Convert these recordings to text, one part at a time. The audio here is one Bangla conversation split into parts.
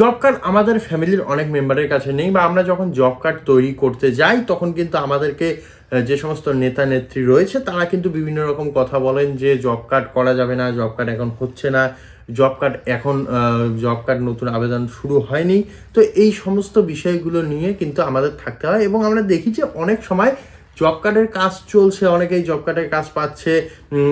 জব কার্ড আমাদের ফ্যামিলির অনেক মেম্বারের কাছে নেই বা আমরা যখন জব কার্ড তৈরি করতে যাই, তখন কিন্তু আমাদেরকে যে সমস্ত নেতা নেত্রী রয়েছে, তারা কিন্তু বিভিন্ন রকম কথা বলেন যে জব কার্ড করা যাবে না, জব কার্ড এখন হচ্ছে না, জব কার্ড এখন জব কার্ড নতুন আবেদন শুরু হয়নি। তো এই সমস্ত বিষয়গুলো নিয়ে কিন্তু আমাদের থাকতে হয় এবং আমরা দেখি যে অনেক সময় জব কার্ডের কাজ চলছে, অনেকেই জব কার্ডের কাজ পাচ্ছে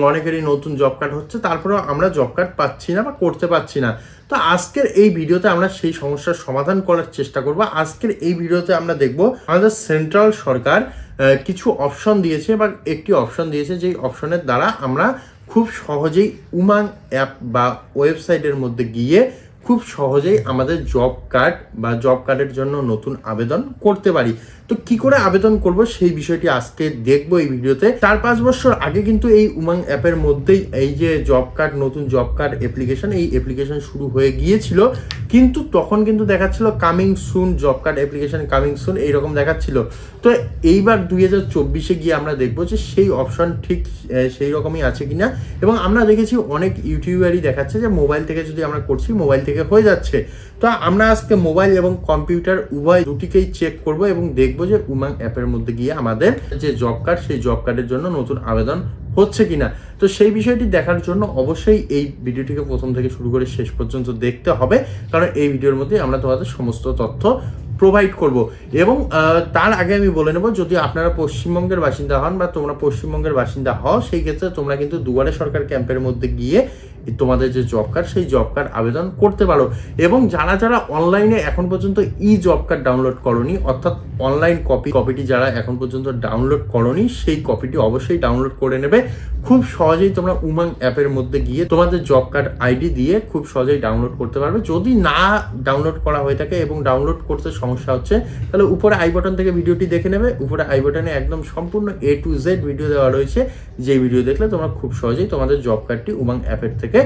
অনেকেরই নতুন জব কার্ড হচ্ছে, তারপরেও আমরা জব কার্ড পাচ্ছি না বা করতে পারছি না। তো আজকের এই ভিডিওতে আমরা সেই সমস্যার সমাধান করার চেষ্টা করব। আজকের এই ভিডিওতে আমরা দেখব, আমাদের সেন্ট্রাল সরকার কিছু অপশন দিয়েছে বা একটি অপশন দিয়েছে, যেই অপশনের দ্বারা আমরা খুব সহজেই উমাং অ্যাপ বা ওয়েবসাইটের মধ্যে গিয়ে খুব সহজেই আমাদের জব কার্ড বা জব কার্ডের জন্য নতুন আবেদন করতে পারি। তো কি করে আবেদন করব সেই বিষয়টি আজকে দেখব এই ভিডিওতে। চার পাঁচ বছর আগে কিন্তু এই উমাং অ্যাপের মধ্যেই এই যে জব কার্ড নতুন জব কার্ড অ্যাপ্লিকেশন এই অ্যাপ্লিকেশন শুরু হয়ে গিয়েছিল। কিন্তু তখন কিন্তু দেখাচ্ছিল coming soon job card application coming soon এইরকম দেখাচ্ছিল। তো এইবার দুই হাজার চব্বিশে গিয়ে আমরা দেখব যে সেই অপশন ঠিক সেই রকমই আছে কিনা। এবং আমরা দেখেছি অনেক ইউটিউবারই দেখাচ্ছে যে মোবাইল থেকে যদি আমরা করছি মোবাইল থেকে হয়ে যাচ্ছে। তো আমরা আজকে মোবাইল এবং কম্পিউটার উভয় দুটিকেই চেক করব এবং দেখব যে উমাং অ্যাপের মধ্যে গিয়ে আমাদের যে জব কার্ড সেই জব কার্ডের জন্য নতুন আবেদন হচ্ছে কিনা। তো সেই বিষয়টি দেখার জন্য অবশ্যই এই ভিডিওটিকে প্রথম থেকে শুরু করে শেষ পর্যন্ত দেখতে হবে, কারণ এই ভিডিওর মধ্যে আমরা তোমাদের সমস্ত তথ্য প্রোভাইড করব। এবং তার আগে আমি বলে নেব, যদি আপনারা পশ্চিমবঙ্গের বাসিন্দা হন বা তোমরা পশ্চিমবঙ্গের বাসিন্দা হও, সেই ক্ষেত্রে তোমরা কিন্তু দুয়ারে সরকার ক্যাম্পের মধ্যে গিয়ে তোমাদের যে জব কার্ড সেই জব কার্ড আবেদন করতে পারো। এবং যারা যারা অনলাইনে এখন পর্যন্ত ই জব কার্ড ডাউনলোড করনি, অর্থাৎ অনলাইন কপি কপিটি যারা এখন পর্যন্ত ডাউনলোড করনি, সেই কপিটি অবশ্যই ডাউনলোড করে নেবে। খুব সহজেই তোমরা উমাং অ্যাপের মধ্যে গিয়ে তোমাদের জব কার্ড আইডি দিয়ে খুব সহজেই ডাউনলোড করতে পারবে। যদি না ডাউনলোড করা হয়ে থাকে এবং ডাউনলোড করতে সমস্যা হচ্ছে, তাহলে উপরে আই বাটন থেকে ভিডিওটি দেখে নেবে। উপরে আই বাটনে একদম সম্পূর্ণ এ টু জেড ভিডিও দেওয়া রয়েছে। যে ভিডিও দেখলে তোমরা খুব সহজেই তোমাদের জব কার্ডটি উমাং অ্যাপের থেকে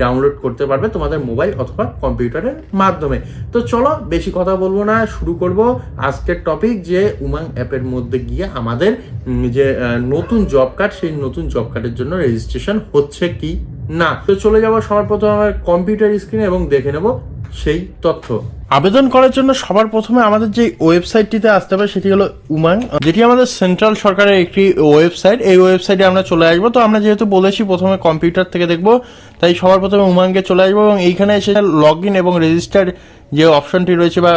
ডাউনলোড করতে পারবে তোমাদের মোবাইল অথবা কম্পিউটারের মাধ্যমে। তো চলো, বেশি কথা বলব না, শুরু করব। আজকের টপিক যে উমাং অ্যাপের মধ্যে গিয়ে আমাদের যে নতুন জব কার্ড সেই নতুন জব কার্ডের জন্য রেজিস্ট্রেশন হচ্ছে কি না? তো চলে যাব সবার প্রথমে আমার কম্পিউটার স্ক্রিনে এবং দেখে নেব সেই তথ্য। আবেদন করার জন্য সবার প্রথমে আমাদের যে ওয়েবসাইটটিতে আসতে হবে সেটি হলো উমাং। যেটি আমাদের সেন্ট্রাল সরকারের একটি ওয়েবসাইট। এই ওয়েবসাইটে আমরা চলে আসব। তো আমরা যেহেতু বলেছি প্রথমে কম্পিউটার থেকে দেখব, তাই সবার প্রথমে উমাঙ্গে চলে আসব এবং এইখানে এসে লগ ইন এবং রেজিস্টার যে অপশনটি রয়েছে বা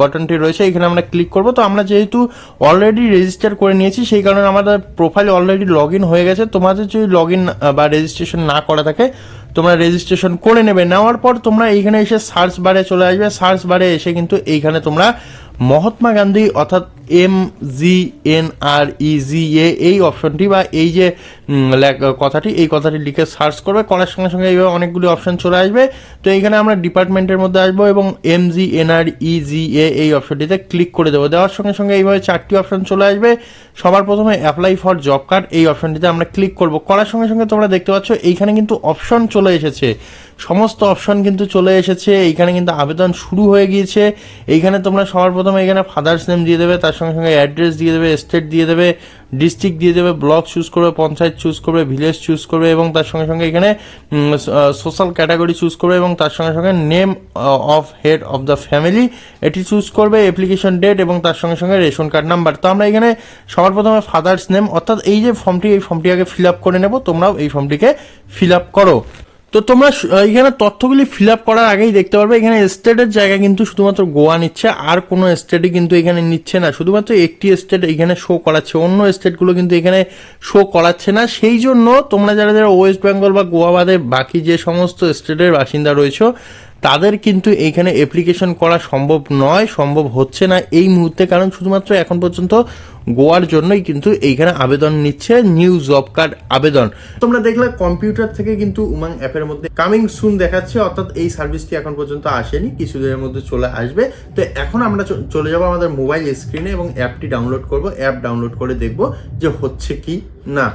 বাটনটি রয়েছে এখানে আমরা ক্লিক করব। তো আমরা যেহেতু অলরেডি রেজিস্টার করে নিয়েছি, সেই কারণে আমাদের প্রোফাইল অলরেডি লগ ইন হয়ে গেছে। তোমাদের যদি লগ ইন বা রেজিস্ট্রেশন না করা থাকে তোমরা রেজিস্ট্রেশন করে নেবে। নেওয়ার পর তোমরা এইখানে এসে সার্চ বারে চলে আসবে। সার্চ বারে এসে কিন্তু এইখানে তোমরা মহাত্মা গান্ধী অর্থাৎ এম জি এন আর ই জি এ এই অপশনটি বা এই যে কথাটি, এই কথাটি লিখে সার্চ করবে, করার সঙ্গে সঙ্গে এইভাবে অনেকগুলি অপশন চলে আসবে। তো এইখানে আমরা ডিপার্টমেন্টের মধ্যে আসব এবং এম জি এন আর ই জি এ এই অপশনটিতে ক্লিক করে দেবো। দেওয়ার সঙ্গে সঙ্গে এইভাবে চারটি অপশন চলে আসবে। সবার প্রথমে অ্যাপ্লাই ফর জব কার্ড এই অপশনটিতে আমরা ক্লিক করব। করার সঙ্গে সঙ্গে তোমরা দেখতে পাচ্ছ, এইখানে কিন্তু অপশন চলে এসেছে। সমস্ত অপশন কিন্তু চলে এসেছে। এইখানে কিন্তু আবেদন শুরু হয়ে গিয়েছে। এইখানে তোমরা সবার প্রথমে এখানে ফাদার্স নেম দিয়ে দেবে, তার সঙ্গে সঙ্গে অ্যাড্রেস দিয়ে দেবে স্টেট দিয়ে দেবে ডিস্ট্রিক্ট দিয়ে দেবে ব্লক চুজ করবে, পঞ্চায়েত চুজ করবে ভিলেজ চুজ করবে এবং তার সঙ্গে সঙ্গে এখানে সোশ্যাল ক্যাটাগরি চুজ করবে এবং তার সঙ্গে সঙ্গে name of head of the family এটি চুজ করবে অ্যাপ্লিকেশন ডেট এবং তার সঙ্গে সঙ্গে রেশন কার্ড নাম্বার তো আমরা এখানে সবার প্রথমে ফাদার্স নেম অর্থাৎ এই যে ফর্মটি এই ফর্মটি আগে ফিল আপ করে নেব, তোমরাও এই ফর্মটিকে ফিল আপ করো। তো তোমরা এখানে তথ্যগুলি ফিল আপ করার আগেই দেখতে পারবে, এখানে স্টেটের জায়গা কিন্তু শুধুমাত্র গোয়া নিচ্ছে, আর কোনো স্টেটই কিন্তু এখানে নিচ্ছে না। শুধুমাত্র একটি স্টেট এখানে শো করাচ্ছে, অন্য স্টেটগুলো কিন্তু এখানে শো করাচ্ছে না। সেই জন্য তোমরা যারা যারা ওয়েস্ট বেঙ্গল বা গোয়া বাদে বাকি যে সমস্ত স্টেটের বাসিন্দা রয়েছে তাদের কিন্তু এইখানে অ্যাপ্লিকেশন করা সম্ভব নয়, সম্ভব হচ্ছে না এই মুহূর্তে, কারণ শুধুমাত্র এখন পর্যন্ত গোয়ার জন্যই কিন্তু এইখানে আবেদন নিচ্ছে নিউ জব কার্ড আবেদন। তোমরা দেখলে কম্পিউটার থেকে কিন্তু উমাং অ্যাপের মধ্যে কামিং সুন দেখাচ্ছে, অর্থাৎ এই সার্ভিসটি এখন পর্যন্ত আসেনি, কিছুদিনের মধ্যে চলে আসবে। তো এখন আমরা চলে যাব আমাদের মোবাইল স্ক্রিনে এবং অ্যাপটি ডাউনলোড করব অ্যাপ ডাউনলোড করে দেখব যে হচ্ছে কি না।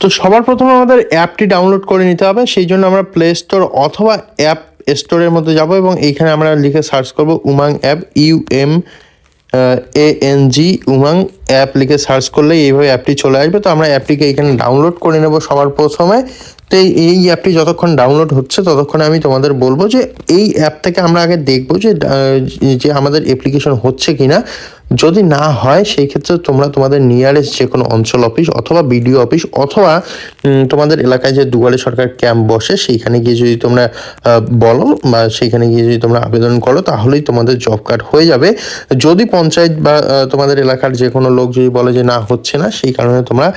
তো সবার প্রথমে আমাদের অ্যাপটি ডাউনলোড করে নিতে হবে, সেই জন্য আমরা প্লে স্টোর অথবা অ্যাপ স্টোরের মধ্যে যাব এবং এইখানে আমরা লিখে সার্চ করব Umang app U M A N G Umang app লিখে সার্চ করলে এইভাবে অ্যাপটি চলে আসবে। তো আমরা অ্যাপটিকে এখানে ডাউনলোড করে নেব সবার প্রথমে। তো এই- অ্যাপটি যতক্ষণ ডাউনলোড হচ্ছে, ততক্ষণে আমি তোমাদের বলব যে এই অ্যাপ থেকে আমরা আগে দেখব যে যে আমাদের অ্যাপ্লিকেশন হচ্ছে কিনা। যদি না হয়, সেই ক্ষেত্রে তোমরা তোমাদের নিয়ারেস্ট যে কোনো অঞ্চল অফিস অথবা বিডিও অফিস অথবা তোমাদের এলাকায় যে দুয়ারে সরকার ক্যাম্প বসে, সেইখানে গিয়ে যদি তোমরা বলো বা সেইখানে গিয়ে যদি তোমরা আবেদন করো, তাহলেই তোমাদের জব কার্ড হয়ে যাবে। যদি পঞ্চায়েত বা তোমাদের এলাকার যে কোনো লোক যদি বলে যে না, হচ্ছে না, সেই কারণে তোমরা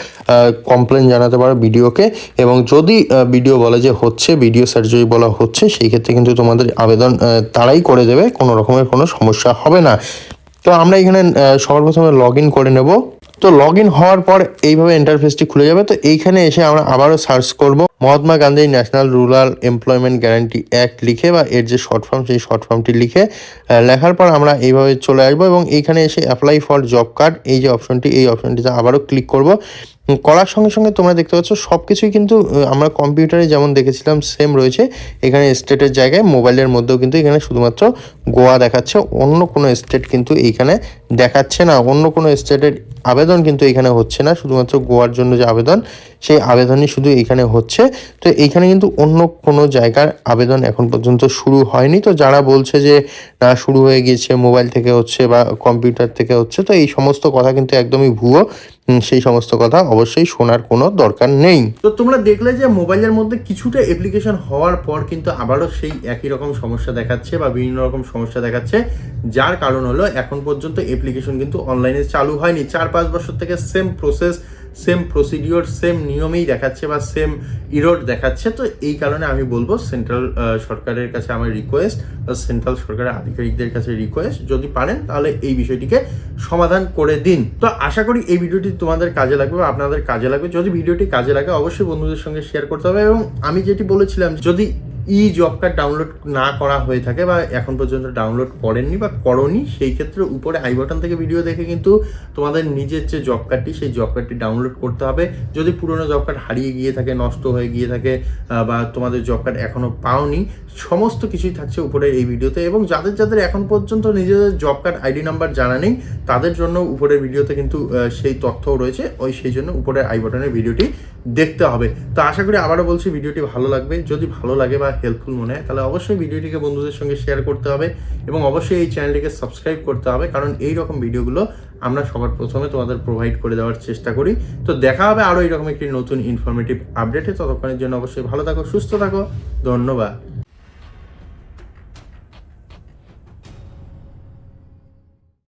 কমপ্লেন জানাতে পারো বিডিওকে এবং যদি বিডিও বলে যে হচ্ছে বিডিও স্যার যদি বলা হচ্ছে, সেই ক্ষেত্রে কিন্তু তোমাদের আবেদন তারাই করে দেবে, কোনো রকমের কোনো সমস্যা হবে না। তো আমরা এখানে সর্বপ্রথমে লগ ইন করে নেব। তো লগ ইন হওয়ার পর এইভাবে ইন্টারফেসটি খুলে যাবে। তো এইখানে এসে আমরা আবারও সার্চ করব। Mahatma Gandhi national rural employment guarantee act লিখে বা এর যে শর্ট ফর্ম, সেই শর্ট ফর্মটি লিখে লেখার পর আমরা এইভাবে চলে আসব এবং এইখানে এসে অ্যাপ্লাই ফর জব কার্ড এই যে অপশনটি এই অপশনটিতে আবারও ক্লিক করব। করার সঙ্গে সঙ্গে তোমরা দেখতে পাচ্ছ সব কিছুই কিন্তু আমরা কম্পিউটারে যেমন দেখেছিলাম সেম রয়েছে। এখানে স্টেটের জায়গায় মোবাইলের মধ্যেও কিন্তু এখানে শুধুমাত্র গোয়া দেখাচ্ছে, অন্য কোনো স্টেট কিন্তু এইখানে দেখাচ্ছে না। অন্য কোনো স্টেটের আবেদন কিন্তু এখানে হচ্ছে না, শুধুমাত্র গোয়ার জন্য যে আবেদন, সেই আবেদনই শুধু এইখানে হচ্ছে। তো এইখানে কিন্তু অন্য কোনো জায়গার আবেদন এখন পর্যন্ত শুরু হয়নি। তো যারা বলছে যে, না, শুরু হয়ে গিয়েছে মোবাইল থেকে হচ্ছে বা কম্পিউটার থেকে হচ্ছে, তো এই সমস্ত কথা কিন্তু একদমই ভুয়ো। সেই সমস্ত কথা অবশ্যই শোনার কোনো দরকার নেই। তো তোমরা দেখলে যে মোবাইলের মধ্যে কিছুটা অ্যাপ্লিকেশন হওয়ার পর কিন্তু আবারও সেই একই রকম সমস্যা দেখাচ্ছে বা বিভিন্ন রকম সমস্যা দেখাচ্ছে, যার কারণ হলো এখন পর্যন্ত অ্যাপ্লিকেশন কিন্তু অনলাইনে চালু হয়নি। চার পাঁচ বছর থেকে same process same procedure same নিয়মেই দেখাচ্ছে বা সেম ইরোড দেখাচ্ছে। তো এই কারণে আমি বলব সেন্ট্রাল সরকারের কাছে আমার রিকোয়েস্ট বা সেন্ট্রাল সরকারের আধিকারিকদের কাছে রিকোয়েস্ট যদি পারেন, তাহলে এই বিষয়টিকে সমাধান করে দিন। তো আশা করি এই ভিডিওটি তোমাদের কাজে লাগবে বা আপনাদের কাজে লাগবে। যদি ভিডিওটি কাজে লাগে, অবশ্যই বন্ধুদের সঙ্গে শেয়ার করতে হবে। এবং আমি যেটি বলেছিলাম, যদি ই জব কার্ড ডাউনলোড না করা হয়ে থাকে বা এখন পর্যন্ত ডাউনলোড করেননি বা করনি, সেই ক্ষেত্রে উপরে আই বাটন থেকে ভিডিও দেখে কিন্তু তোমাদের নিজের যে জব কার্ডটি সেই জব কার্ডটি ডাউনলোড করতে হবে। যদি পুরনো জব কার্ড হারিয়ে গিয়ে থাকে, নষ্ট হয়ে গিয়ে থাকে বা তোমাদের জব কার্ড এখনও পাওনি, সমস্ত কিছুই থাকছে উপরে এই ভিডিওতে এবং যাদের যাদের এখন পর্যন্ত নিজেদের জব কার্ড আইডি নাম্বার জানা নেই, তাদের জন্য উপরের ভিডিওতে কিন্তু সেই তথ্যও রয়েছে, ওই সেই জন্য উপরের আই বাটনের ভিডিওটি দেখতে হবে। তো আশা করি আবারও বলছি, ভিডিওটি ভালো লাগবে। যদি ভালো লাগে বা হেল্পফুল মনে হয়, তাহলে অবশ্যই ভিডিওটিকে বন্ধুদের সঙ্গে শেয়ার করতে হবে এবং অবশ্যই এই চ্যানেলটিকে সাবস্ক্রাইব করতে হবে, কারণ এই রকম ভিডিওগুলো আমরা সবার প্রথমে তোমাদের প্রোভাইড করে দেওয়ার চেষ্টা করি। তো দেখা হবে আরও এইরকম একটি নতুন ইনফরমেটিভ আপডেটে ততক্ষণের জন্য অবশ্যই ভালো থাকো, সুস্থ থাকো। ধন্যবাদ।